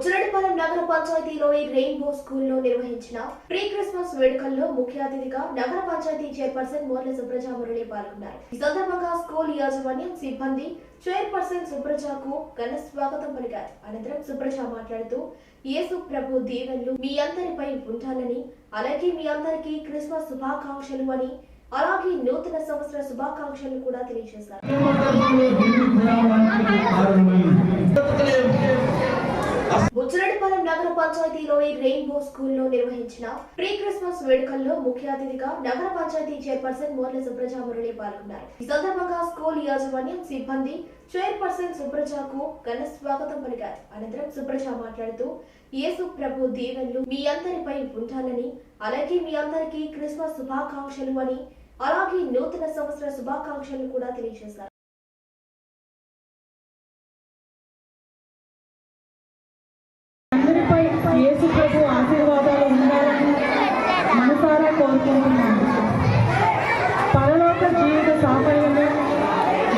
బుచ్చరెడ్డిపాలెం నగర పంచాయతీలోని రెయిన్బో స్కూల్లో నిర్వహించిన ప్రీ క్రిస్మస్ వేడుకల్లో ముఖ్య అతిథిగా నగర పంచాయతీ చైర్పర్సన్ మోర్ల సుబ్రజామురళి పాల్గొన్నారు. ఈ సందర్భంగా స్కూల్ యాజమాన్యం సిబ్బంది చైర్పర్సన్ సుప్రజకు ఘన స్వాగతం పలికారు. అనంతరం సుబ్రజ మాట్లాడుతూ యేసు ప్రభు దీవెన్లు మీ అందరిపై ఉండాలని అలాగే మీ అందరికీ క్రిస్మస్ శుభాకాంక్షలు అని అలాగే నూతన సంవత్సర శుభాకాంక్షలు కూడా తెలియజేశారు. శ్రీకాకుళం నగర పంచాయతీలోని రెయిన్బో స్కూల్లో నిర్వహించిన ప్రీ క్రిస్మస్ వేడుకల్లో ముఖ్య అతిథిగా నగర పంచాయతీ చైర్పర్సన్ మోర్ల సుప్రజ మురళి పాల్గొన్నారు. ఈ సందర్భంగా స్కూల్ యాజమాన్యం సిబ్బంది చైర్పర్సన్ సుప్రజకు ఘన స్వాగతం పలికారు. అనంతరం సుబ్రజ మాట్లాడుతూ యేసు ప్రభు దీవెనలు మీ అందరిపై ఉండాలని అలాగే మీ అందరికీ క్రిస్మస్ శుభాకాంక్షలు అని అలాగే నూతన సంవత్సర శుభాకాంక్షలు కూడా తెలియజేశారు. ప్రభు ఆశీర్వాదాలు ఉండాలని మనసారా కోరుకుంటున్నాను. పరలోక జీవిత సాఫల్యము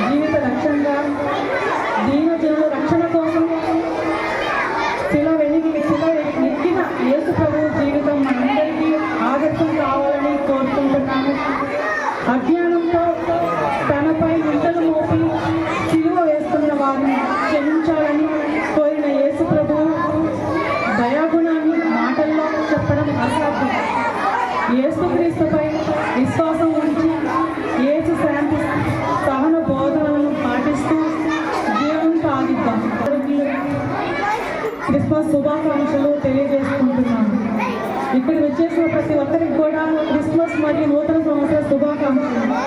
జీవిత లక్ష్యంగా దీనజనుల రక్షణ కోసం చెప్పడం అసాధ్యం. యేసుక్రీస్తుపై విశ్వాసం ఉంచి ఏసు శాంతి సహన బోధనలను పాటిస్తూ జీవనం సాగిద్దాం క్రిస్మస్ శుభాకాంక్షలు తెలియజేసుకుంటున్నాను. ఇక్కడ వచ్చేసిన ప్రతి ఒక్కరికి కూడా క్రిస్మస్ మరియు నూతన సంవత్సర శుభాకాంక్షలు.